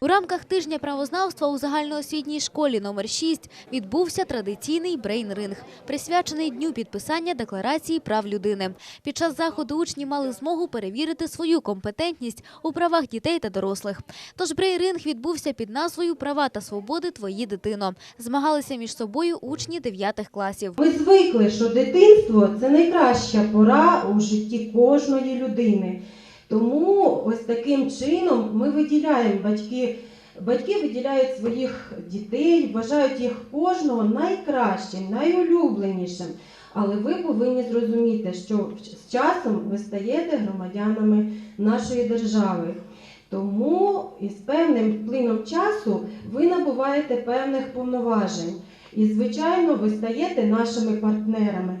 У рамках тижня правознавства у загальноосвітній школі номер 6 відбувся традиційний брейн-ринг, присвячений дню підписання декларації прав людини. Під час заходу учні мали змогу перевірити свою компетентність у правах дітей та дорослих. Тож брейн-ринг відбувся під назвою Права та свободи твої дитино. Змагалися між собою учні 9 класів. Ми звикли, що дитинство це найкраща пора у житті кожної людини. Тому ось таким чином ми виділяємо батьки. Батьки виділяють своїх дітей, вважають їх кожного найкращим, найулюбленішим. Але ви повинні зрозуміти, що з часом ви стаєте громадянами нашої держави. Тому із певним плином часу ви набуваєте певних повноважень. І, звичайно, ви стаєте нашими партнерами,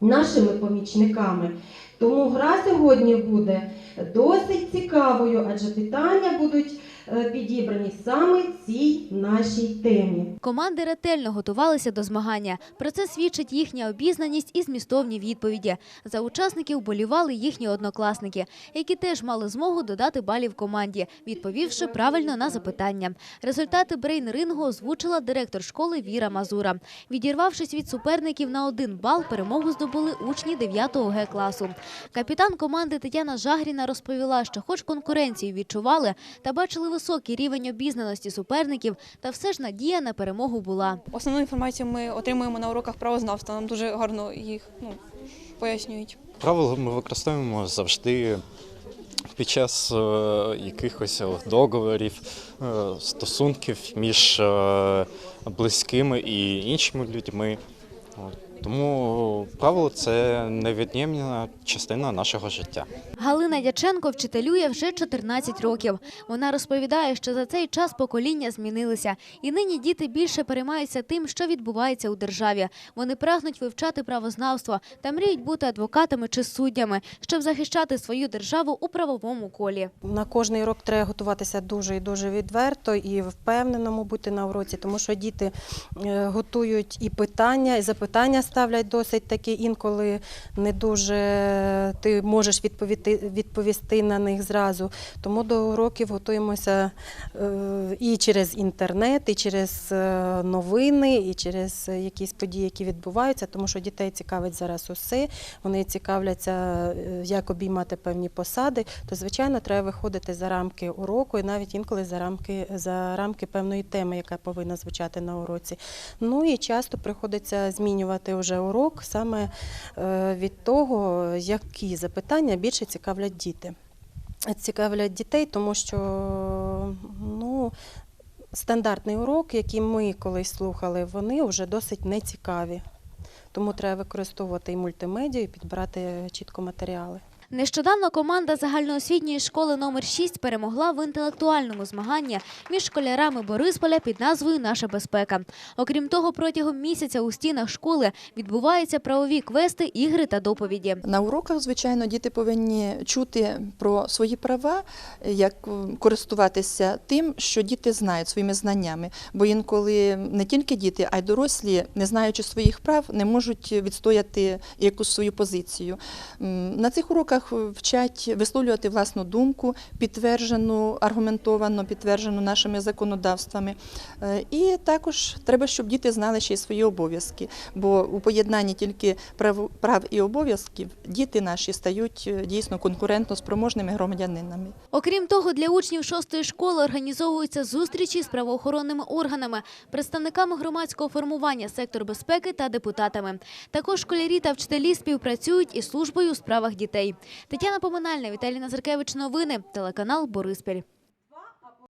нашими помічниками. Тому гра сьогодні буде досить цікавою, адже питання будуть е, підібрані саме цій нашій темі. Команди ретельно готувалися до змагання. Про це свідчить їхня обізнаність і змістовні відповіді. За учасників болівали їхні однокласники, які теж мали змогу додати балів команді, відповівши правильно на запитання. Результати брейн-рингу озвучила директор школи Віра Мазура. Відірвавшись від суперників на один бал, перемогу здобули учні 9 Г класу. Капітан команди Тетяна Жагріна розповіла, що хоч конкуренцію відчували та бачили високий рівень обізнаності суперників, та все ж надія на перемогу була. Основну інформацію ми отримуємо на уроках правознавства. Нам дуже гарно їх ну, пояснюють. Правила ми використовуємо завжди під час е, якихось договорів, е, стосунків між е, близькими і іншими людьми. Тому правило це невід'ємна частина нашого життя. Галина Дяченко вчителює вже 14 років. Вона розповідає, що за цей час покоління змінилися, і нині діти більше переймаються тим, що відбувається у державі. Вони прагнуть вивчати правознавство та мріють бути адвокатами чи суддями, щоб захищати свою державу у правовому колі. На кожний урок треба готуватися дуже і дуже відверто і впевненому бути на уроці, тому що діти е, готують і питання, і запитання ставлять досить такі інколи не дуже ти можеш відповісти, відповісти на них зразу. Тому до уроків готуємося е, і через інтернет, і через е, новини, і через якісь події, які відбуваються, тому що дітей цікавить зараз усе. Вони цікавляться, е, як обіймати певні посади. То звичайно треба виходити за рамки уроку, і навіть інколи за рамки за рамки певної теми, яка повинна звучати на уроці. Ну і часто приходиться змінювати вже урок саме е, від того, які запитання більше цікавлять діти. Цікавлять дітей, тому що ну, стандартний урок, який ми колись слухали, вони вже досить нецікаві. Тому треба використовувати і мультимедію, і підбирати чітко матеріали. Нещодавно команда загальноосвітньої школи номер 6 перемогла в інтелектуальному змаганні між школярами Борисполя під назвою Наша безпека. Окрім того, протягом місяця у стінах школи відбуваються правові квести, ігри та доповіді. На уроках, звичайно, діти повинні чути про свої права, як користуватися тим, що діти знають своїми знаннями. Бо інколи не тільки діти, а й дорослі, не знаючи своїх прав, не можуть відстояти якусь свою позицію. На цих уроках вчать висловлювати власну думку, підтверджену, аргументовано, підтверджену нашими законодавствами. Е, І також треба, щоб діти знали ще й свої обов'язки. Бо у поєднанні тільки прав, прав і обов'язків діти наші стають е, дійсно конкурентно спроможними громадянинами. Окрім того, для учнів шостої школи організовуються зустрічі з правоохоронними органами, представниками громадського формування сектор безпеки та депутатами. Також школярі та вчителі співпрацюють із службою у справах дітей. Тетяна Поминальна, Віталій Назаркевич. Новини. Телеканал Бориспіль.